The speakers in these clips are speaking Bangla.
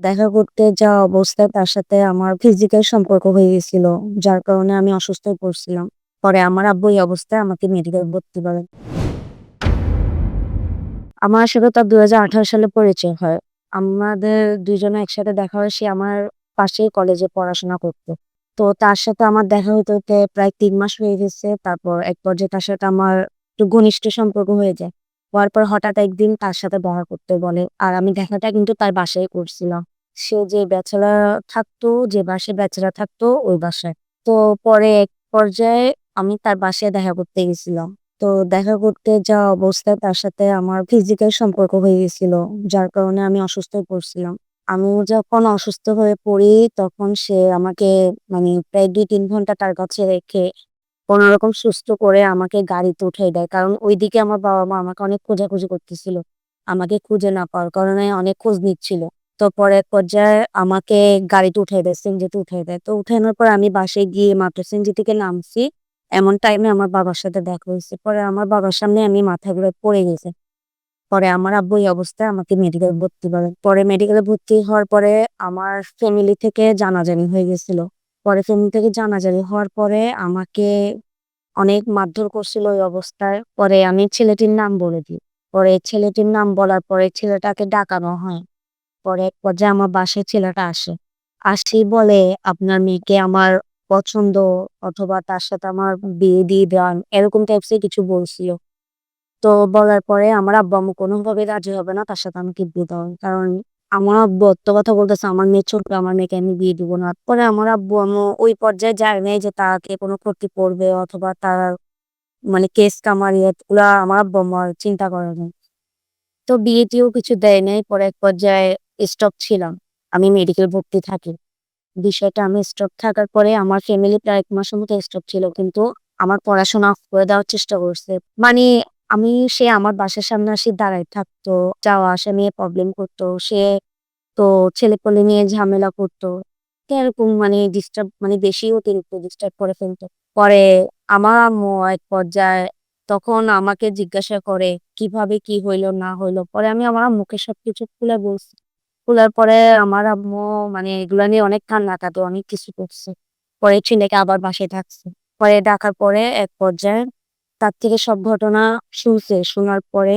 দেখা করতে যা অবস্থায় তার সাথে আমার ফিজিক্যাল সম্পর্ক হয়ে গেছিল। যার কারণে আমি অসুস্থ পড়ছিলাম। পরে আমার আব্বু এই অবস্থায় আমাকে মেডিকেল ভর্তি করেন। আমার সাথে তার ২০১৮ সালে পরিচয় হয়। আমাদের ২ জনের একসাথে দেখা হয়। সে আমার পাশেই কলেজে পড়াশোনা করত। তো তার সাথে আমার দেখা হইতে, হইতে প্রায় তিন মাস হয়ে গেছে। তারপর এক পর্যায়ে তার সাথে আমার একটু ঘনিষ্ঠ সম্পর্ক হয়ে যায়। হওয়ার পর হঠাৎ একদিন তার সাথে দেখা করতে বলে। আর আমি দেখাটা কিন্তু তার বাসায় করছিলাম। সে যে ব্যাচেলর থাকতো, যে বাসায় ব্যাচেলর থাকতো ওই বাসায়। তো পরে এক পর্যায়ে আমি তার বাসায় দেখা করতে গেছিলাম। তো দেখা করতে যাওয়া অবস্থায় তার সাথে আমার ফিজিক্যাল সম্পর্ক হয়ে গেছিল। যার কারণে আমি অসুস্থ পড়ছিলাম। আমি যখন অসুস্থ হয়ে পড়ি তখন সে আমাকে মানে প্রায় ২-৩ ঘণ্টা তার কাছে রেখে কোনরকম সুস্থ করে আমাকে গাড়িতে উঠায় দেয়। কারণ ঐদিকে আমার বাবা-মা আমাকে অনেক খোঁজাখুঁজি করতেছিল। আমাকে খুঁজে না পাওয়ার কারণে অনেক খোঁজ নিচ্ছিল। তো পরে পর্যায়ে আমাকে গাড়িতে উঠায় দেয়, সিএনজিতে উঠায় দেয়। তো উঠানোর পর আমি বাসায় গিয়ে মাত্র সিএনজি থেকে নামছি। এমন টাইমে আমার বাবার সাথে দেখা হয়েছে পরে আমার বাবার সামনে আমি মাথা ঘুরে পড়ে গেছে পরে আমার আব্বু এই অবস্থায় আমাকে মেডিকেল ভর্তি করেন। পরে মেডিকেলে ভর্তি হওয়ার পরে আমার ফ্যামিলি থেকে জানাজানি হয়ে গেছিল। পরে ফ্যামিলি থেকে জানাজানি হওয়ার পরে আমাকে অনেক মারধর করছিল ওই অবস্থায়। পরে আমি ছেলেটির নাম বলে দিই। পরে ছেলেটির নাম বলার পরে ছেলেটাকে ডাকানো হয়। পরে এক পর্যায়ে আমার বাসায় ছেলেটা আসে। আসি বলে, "আপনার মেয়েকে আমার পছন্দ অথবা তার সাথে আমার বিয়ে দিয়ে দেন।" এরকম টাইপস কিছু বলছিল। তো বলার পরে আমার আব্বু-আম্মু কোনভাবেই রাজি হবে না তার সাথে আমাকে বিয়ে দেওয়ার। কারণ আমার আব্বু এত্ত কথা বলতেছে, "আমার মেয়ে ছোট, আমার মেয়েকে আমি বিয়ে দিব না।" পরে আমার আব্বু-আম্মু ওই পর্যায়ে যায় নাই যে তাকে কোনো ক্ষতি পড়বে অথবা তার মানে কেস কামারি এগুলা আমার আব্বু-আম্মু আর চিন্তা করে নাই। তো বিয়ে-টিয়েও কিছু দেয় নাই। পরে এক পর্যায়ে স্টপ ছিলাম। আমি মেডিকেল ভর্তি থাকি। বিষয়টা আমি স্টপ থাকার পরে আমার ফ্যামিলি প্রায় ১ মাসের মতো স্টপ ছিল। কিন্তু আমার পড়াশোনা করে দেওয়ার চেষ্টা করছে। মানে আমি সে আমার বাসার সামনে এসে দাঁড়ায় থাকতো। যাওয়া আসা নিয়ে প্রবলেম করতো। সে তো ছেলেপেলে নিয়ে ঝামেলা করতো। এরকম মানে ডিস্টার্ব মানে বেশি অতিরিক্ত ডিস্টার্ব করে ফেলতো। পরে আমার আম্মু এক পর্যায়ে তখন আমাকে জিজ্ঞাসা করে, "কীভাবে কি হইল না হইল?" পরে আমি আমার আম্মুকে সবকিছু খুলে বলছি। বলার পরে আমার আম্মু মানে এগুলা নিয়ে অনেক কান্নাকাটি, অনেক কিছু করছে। পরে ছেলেকে আবার বাসায় ডাকছে। পরে ডাকার পরে এক পর্যায়ে তার থেকে সব ঘটনা শুনছে। শোনার পরে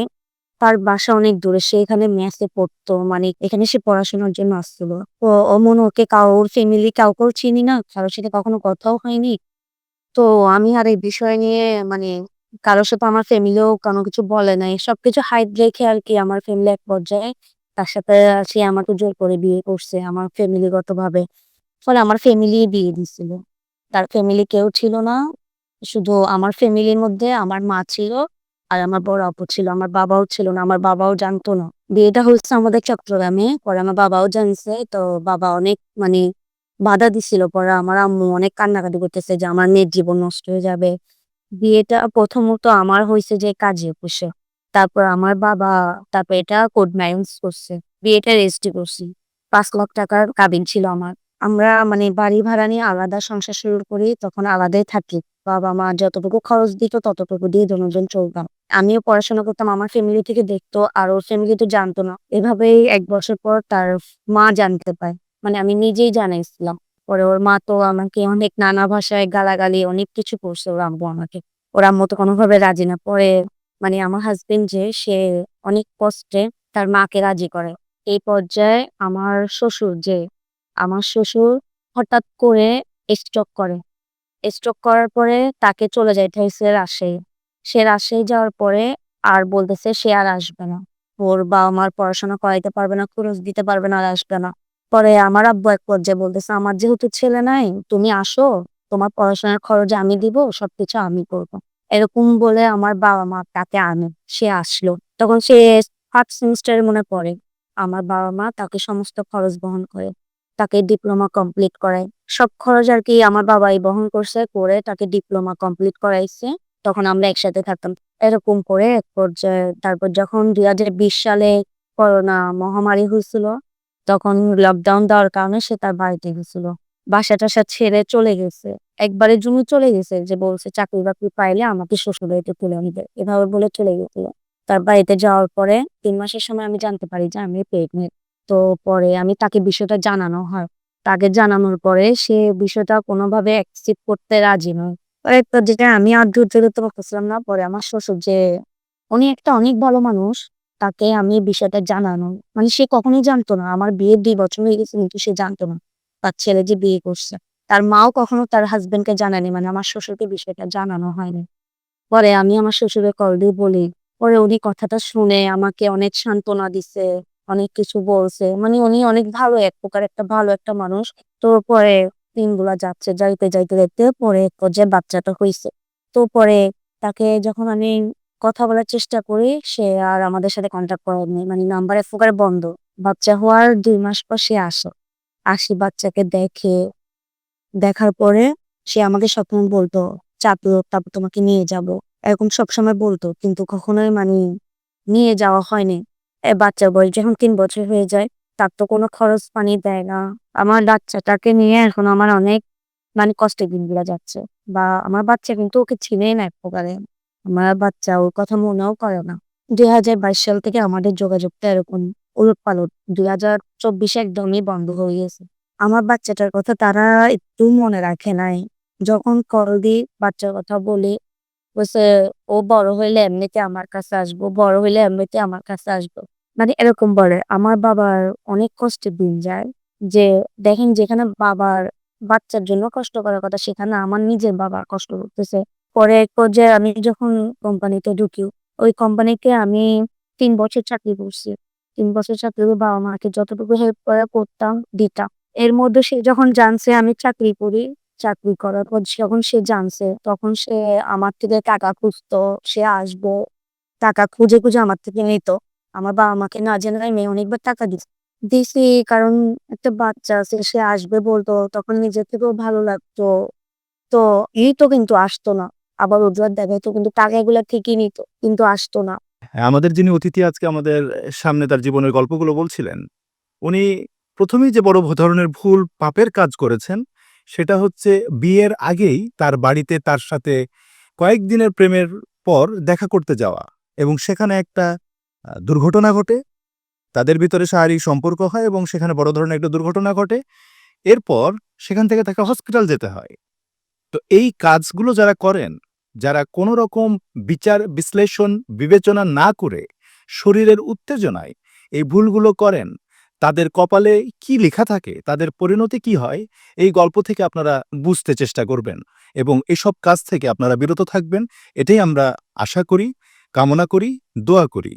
তার বাসা অনেক দূরে। সে এখানে মেসে পড়তো। মানে এখানে সে পড়াশোনার জন্য আসছিল। তো অমন ওকে কারোর ফ্যামিলি কাউকেও চিনি না। কারও সাথে কখনো কথাও হয়নি। তো আমি আর এই বিষয় নিয়ে মানে কারও সাথে আমার ফ্যামিলিও কোনো কিছু বলে নাই। সবকিছু হাইড রেখে আর কি আমার ফ্যামিলি এক পর্যায়ে তার সাথে সে আমাকে জোর করে বিয়ে করছে আমার ফ্যামিলিগত ভাবে ফলে আমার ফ্যামিলি বিয়ে দিছিল। তার ফ্যামিলি কেউ ছিল না। শুধু আমার ফ্যামিলির মধ্যে আমার মা ছিল আর আমার বড় আপু ছিল। আমার বাবাও ছিল না। আমার বাবাও জানতো না। বিয়েটা হইছে আমাদের চট্টগ্রামে। পরে আমার বাবাও জানছে। তো বাবা অনেক মানে বাধা দিছিল। পরে আমার আম্মু অনেক কান্নাকাটি করতেছে যে আমার মেয়ের জীবন নষ্ট হয়ে যাবে। বিয়েটা প্রথমত আমার হইছে যে কাজে, অফিসে। তারপর আমার বাবা, তারপর এটা কোর্ট ম্যারেজ করছে। বিয়েটা রেজিস্ট্রি করছি। পাঁচ লাখ টাকার কাবিন ছিল আমার। আমরা মানে বাড়ি ভাড়া নিয়ে আলাদা সংসার শুরু করি। তখন আলাদাই থাকি। বাবা-মা যতটুকু খরচ দিত, ততটুকু দিয়ে দোনোজন চলতাম। আমিও পড়াশোনা করতাম। আমার ফ্যামিলি থেকে দেখতো। আর ওর ফ্যামিলি তো জানতো না। এভাবেই এক বছর পর তার মা জানতে পায়। মানে আমি নিজেই জানাইছিলাম। পরে ওর মা তো আমাকে অনেক নানা ভাষায় গালাগালি, অনেক কিছু করছে ওর আম্মু আমাকে। ওর আম্মু তো কোনভাবে রাজি না। পরে মানে আমার হাসব্যান্ড যে সে অনেক কষ্টে তার মাকে রাজি করে। এই পর্যায়ে আমার শ্বশুর যে আমার শ্বশুর হঠাৎ করে স্ট্রোক করে। স্ট্রোক করার পরে তাকে চলে যাইতে হইছে রাজশাহী। সে রাজশাহী যাওয়ার পরে আর বলতেছে সে আর আসবে না। ওর বাবা-মার পড়াশোনা করাইতে পারবে না, খরচ দিতে পারবে না আর আসবে না। পরে আমার আব্বু এক পর্যায়ে বলতেছে, "আমার যেহেতু ছেলে নাই, তুমি আসো। তোমার পড়াশোনার খরচ আমি দিব। সবকিছু আমি করব।" এরকম বলে আমার বাবা-মা তাকে আনে। সে আসলো। তখন সে 1st সেমেস্টারে মনে পড়ে। আমার বাবা-মা তাকে সমস্ত খরচ বহন করে। তাকে ডিপ্লোমা কমপ্লিট করায়। সব খরচ আর কি আমার বাবাই বহন করছে। করে তাকে ডিপ্লোমা কমপ্লিট করাইছে। তখন আমরা একসাথে থাকতাম। এরকম করে এক পর্যায়ে, তারপর যখন ২০২০ সালে করোনা মহামারী হয়েছিল, তখন লকডাউন দেওয়ার কারণে সে তার বাড়িতে গেছিল। বাসা-টাসা ছেড়ে চলে গেছে। একবারের জন্য চলে গেছে যে বলছে চাকরি-বাকরি পাইলে আমাকে শ্বশুর শ্বশুরবাড়িতে তুলে নিবে। এভাবে বলে চলে গেছিল। তার বাড়িতে যাওয়ার পরে তিন মাসের সময় আমি জানতে পারি যে আমি প্রেগনেন্ট। তো পরে আমি তাকে বিষয়টা জানানো হয়। তাকে জানানোর পরে সে বিষয়টা কোনোভাবে অ্যাকসেপ্ট করতে রাজি নয়। তো যেটা আমি আর না। পরে আমার শ্বশুর যে উনি একটা অনেক ভালো মানুষ। তাকে আমি বিষয়টা জানানো মানে সে কখনোই জানতো না। আমার বিয়ের দুই বছর হয়ে গেছে, কিন্তু সে জানতো না। তার ছেলে যে বিয়ে করছে। তার মাও কখনো তার হাসব্যান্ডকে জানায়নি। মানে আমার শ্বশুরকে বিষয়টা জানানো হয়নি। পরে আমি আমার শ্বশুরের কল দিয়ে বলি। পরে উনি কথাটা শুনে আমাকে অনেক সান্ত্বনা দিছে, অনেক কিছু বলছে। মানে উনি অনেক ভালো এক প্রকার একটা ভালো একটা মানুষ। তো পরে দিনগুলা যাচ্ছে। যাইতে, যাইতে, যাইতে পরে পর্যায়ে বাচ্চাটা হইছে। তো পরে তাকে যখন আমি কথা বলার চেষ্টা করি, সে আর আমাদের সাথে কনট্যাক্ট করেনি। মানে নাম্বার এক প্রকার বন্ধ। বাচ্চা হওয়ার দুই মাস পর সে আসে। আসে বাচ্চাকে দেখে, দেখার পরে সে আমাকে সবসময় বলতো, "চাপু তারপর তোমাকে নিয়ে যাব।" এরকম সবসময় বলতো। কিন্তু কখনোই মানে নিয়ে যাওয়া হয়নি। এ বাচ্চার বয়স যখন তিন বছর হয়ে যায়, তার তো কোনো খরচ পানি দেয় না। আমার বাচ্চাটাকে নিয়ে এখন আমার অনেক মানে কষ্টের দিনগুলা যাচ্ছে। বা আমার বাচ্চা কিন্তু ওকে চিনেই না এক প্রকারে। আমার বাচ্চা ওর কথা মনেও করে না। ২০২২ সাল থেকে আমাদের যোগাযোগটা এরকম উলটপালট। ২০২৪ এ একদমই বন্ধ হয়ে গেছে। আমার বাচ্চাটার কথা তারা একটু মনে রাখে নাই। যখন কল দিই, বাচ্চার কথা বলি, বলছে, "ও বড় হইলে এমনিতে আমার কাছে আসব। বড় হইলে এমনিতে আমার কাছে আসব।" মানে এরকম বলে। আমার বাবার অনেক কষ্টের দিন যায়। যে দেখেন যেখানে বাবার বাচ্চার জন্য কষ্ট করার কথা সেখানে আমার নিজের বাবা কষ্ট করতেছে। পরে এক পর্যায়ে আমি যখন কোম্পানিতে ঢুকি, ওই কোম্পানিতে আমি তিন বছর চাকরি করছি। ৩ বছর চাকরি করে বাবা-মাকে যতটুকু হেল্প করা করতাম, দিতাম। এর মধ্যে সে যখন জানছে আমি চাকরি করি, চাকরি করার পর যখন সে জানছে, তখন সে আমার থেকে টাকা খুঁজতো। সে আসব। টাকা খুঁজে, খুঁজে আমার থেকে নিত। আমার বাবা-মাকে না জানায় আমি অনেকবার টাকা দিছি। দিছি কারণ একটা বাচ্চা আছে, সে আসবে বলতো। তখন নিজের থেকেও ভালো লাগতো। তো এই তো কিন্তু আসতো না। আবার অজুহাত দেখাইতো কিন্তু টাকা টাকাগুলা ঠিকই নিত। কিন্তু আসতো না। হ্যাঁ, আমাদের যিনি অতিথি আজকে আমাদের সামনে তার জীবনের গল্পগুলো বলছিলেন, উনি প্রথমেই যে বড় ধরনের ভুল পাপের কাজ করেছেন, সেটা হচ্ছে বিয়ের আগেই তার বাড়িতে তার সাথে কয়েকদিনের প্রেমের পর দেখা করতে যাওয়া এবং সেখানে একটা দুর্ঘটনা ঘটে। তাদের ভিতরে শারীরিক সম্পর্ক হয় এবং সেখানে বড় ধরনের একটা দুর্ঘটনা ঘটে। এরপর সেখান থেকে তাকে হসপিটাল যেতে হয়। তো এই কাজগুলো যারা করেন, যারা কোনো রকম বিচার, বিশ্লেষণ, বিবেচনা না করে শরীরের উত্তেজনায় এই ভুলগুলো করেন, তাদের কপালে কি লেখা থাকে, তাদের পরিণতি কি হয়, এই গল্প থেকে আপনারা বুঝতে চেষ্টা করবেন এবং এসব কাজ থেকে আপনারা বিরত থাকবেন। এটাই আমরা আশা করি, কামনা করি, দোয়া করি।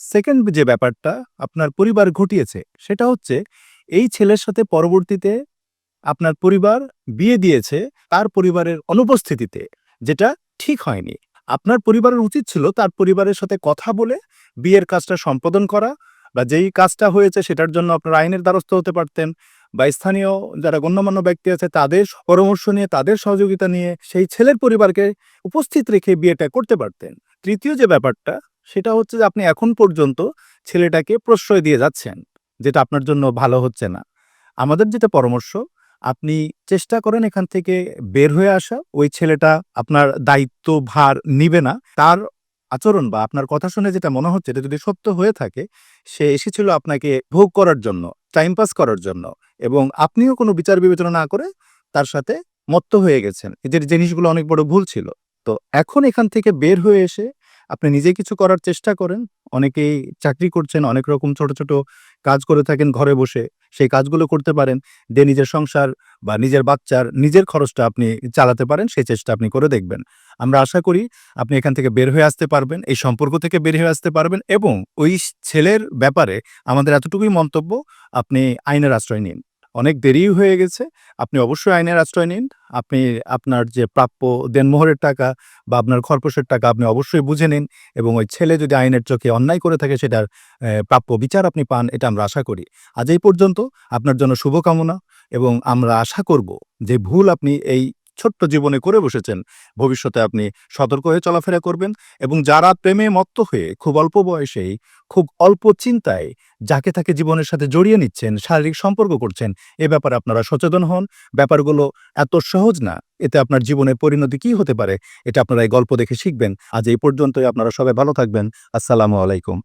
সেকেন্ড যে ব্যাপারটা আপনার পরিবার ঘটিয়েছে, সেটা হচ্ছে এই ছেলের সাথে পরবর্তীতে আপনার পরিবার বিয়ে দিয়েছে তার পরিবারের অনুপস্থিতিতে, যেটা ঠিক হয়নি। আপনার পরিবারের উচিত ছিল তার পরিবারের সাথে কথা বলে বিয়ের কাজটা সম্পাদন করা বা যেই কাজটা হয়েছে সেটার জন্য আপনারা আইনের দ্বারস্থ হতে পারতেন বা স্থানীয় যারা গণ্যমান্য ব্যক্তি আছে তাদের পরামর্শ নিয়ে, তাদের সহযোগিতা নিয়ে সেই ছেলের পরিবারকে উপস্থিত রেখে বিয়েটা করতে পারতেন। তৃতীয় যে ব্যাপারটা, সেটা হচ্ছে যে আপনি এখন পর্যন্ত ছেলেটাকে প্রশ্রয় দিয়ে যাচ্ছেন, যেটা আপনার জন্য ভালো হচ্ছে না। আমাদের যেটা পরামর্শ, আপনি চেষ্টা করেন এখান থেকে বের হয়ে আসা। ওই ছেলেটা আপনার দায়িত্ব ভার নিবে না। তার আচরণ বা আপনার কথা শুনে যেটা মনে হচ্ছে এটা যদি সত্য হয়ে থাকে, সে এসেছিল আপনাকে ভোগ করার জন্য, টাইম পাস করার জন্য এবং আপনিও কোনো বিচার বিবেচনা না করে তার সাথে মত্ত হয়ে গেছেন। এদের জিনিসগুলো অনেক বড় ভুল ছিল। তো এখন এখান থেকে বের হয়ে এসে আপনি নিজে কিছু করার চেষ্টা করেন। অনেকেই চাকরি করছেন, অনেক রকম ছোট, ছোট কাজ করে থাকেন ঘরে বসে। সেই কাজগুলো করতে পারেন। দিয়ে নিজের সংসার বা নিজের বাচ্চার নিজের খরচটা আপনি চালাতে পারেন, সেই চেষ্টা আপনি করে দেখবেন। আমরা আশা করি আপনি এখান থেকে বের হয়ে আসতে পারবেন, এই সম্পর্ক থেকে বের হয়ে আসতে পারবেন এবং ওই ছেলের ব্যাপারে আমাদের এতটুকুই মন্তব্য, আপনি আইনের আশ্রয় নিন। অনেক দেরিই হয়ে গেছে। আপনি অবশ্যই আইনের আশ্রয় নিন। আপনি আপনার যে প্রাপ্য দেনমোহরের টাকা বা আপনার খরপোশের টাকা আপনি অবশ্যই বুঝে নিন এবং ওই ছেলে যদি আইনের চোখে অন্যায় করে থাকে সেটার প্রাপ্য বিচার আপনি পান, এটা আমরা আশা করি। আজ এই পর্যন্ত আপনার জন্য শুভকামনা এবং আমরা আশা করব যে ভুল আপনি এই ছোট্ট জীবনে করে বসেছেন, ভবিষ্যতে আপনি সতর্ক হয়ে চলাফেরা করবেন এবং যারা প্রেমে মত্ত হয়ে খুব অল্প বয়সেই, খুব অল্প চিন্তায় যাকে তাকে জীবনের সাথে জড়িয়ে নিচ্ছেন, শারীরিক সম্পর্ক করছেন, এ ব্যাপারে আপনারা সচেতন হন। ব্যাপারগুলো এত সহজ না। এতে আপনার জীবনের পরিণতি কি হতে পারে, এটা আপনারা এই গল্প দেখে শিখবেন। আজ এই পর্যন্তই আপনারা সবাই ভালো থাকবেন। আসসালামু আলাইকুম।